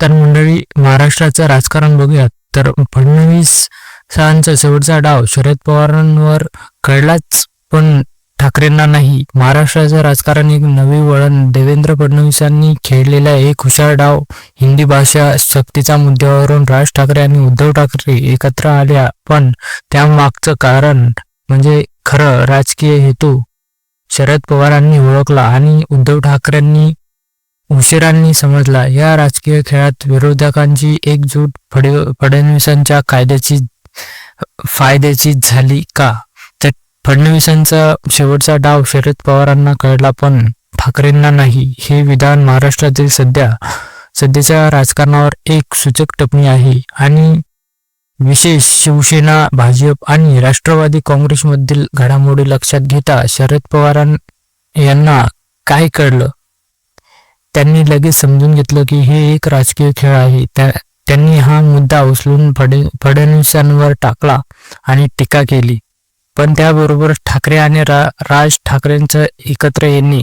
तर मंडळी महाराष्ट्राचं राजकारण बघूयात. तर फडणवीस सरांचा शेवटचा डाव शरद पवारांवर कळलाच पण ठाकरेंना नाही. महाराष्ट्राचं राजकारण एक नवी वळण. देवेंद्र फडणवीसांनी खेळलेला एक हुशार डाव. हिंदी भाषा सक्तीच्या मुद्द्यावरून राज ठाकरे आणि उद्धव ठाकरे एकत्र आल्या पण त्यामागचं कारण म्हणजे खरं राजकीय हेतू. शरद पवारांनी ओळखला आणि उद्धव ठाकरेंनी उशिरांनी समजला. या राजकीय खेळात विरोधकांची एकजूट फड- फडणवीसांच्या कायद्याची फायद्याची झाली का? तर फडणवीसांचा शेवटचा डाव शरद पवारांना कळला पण ठाकरेंना नाही. हे विधान महाराष्ट्रातील सध्या सध्याच्या राजकारणावर एक सूचक टिप्पणी आहे. आणि विशेष शिवसेना भाजप आणि राष्ट्रवादी काँग्रेसमधील घडामोडी लक्षात घेता शरद पवारां यांना काय कळलं? त्यांनी लगेच समजून घेतलं की हे एक राजकीय खेळ आहे. त्या त्यांनी हा मुद्दा उचलून फडे फडणवीसांवर टाकला आणि टीका केली. पण त्याबरोबर ठाकरे आणि रा, राज ठाकरेंचं एकत्र येणे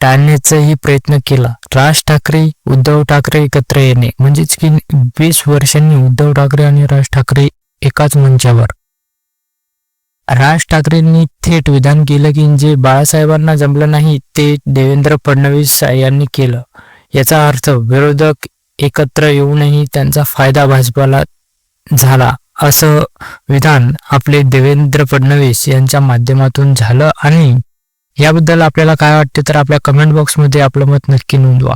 टाळण्याचाही प्रयत्न केला. राज ठाकरे उद्धव ठाकरे एकत्र येणे. म्हणजेच की वीस वर्षांनी उद्धव ठाकरे आणि राज ठाकरे एकाच मंचावर. राज ठाकरेंनी थेट विधान केलं की जे बाळासाहेबांना जमलं नाही ते देवेंद्र फडणवीस यांनी केलं. याचा अर्थ विरोधक एकत्र येऊनही त्यांचा फायदा भाजपाला झाला असं विधान आपले देवेंद्र फडणवीस यांच्या माध्यमातून झालं आणि याबद्दल आपल्याला काय वाटते तर आपल्या कमेंट बॉक्समध्ये आपलं मत नक्की नोंदवा.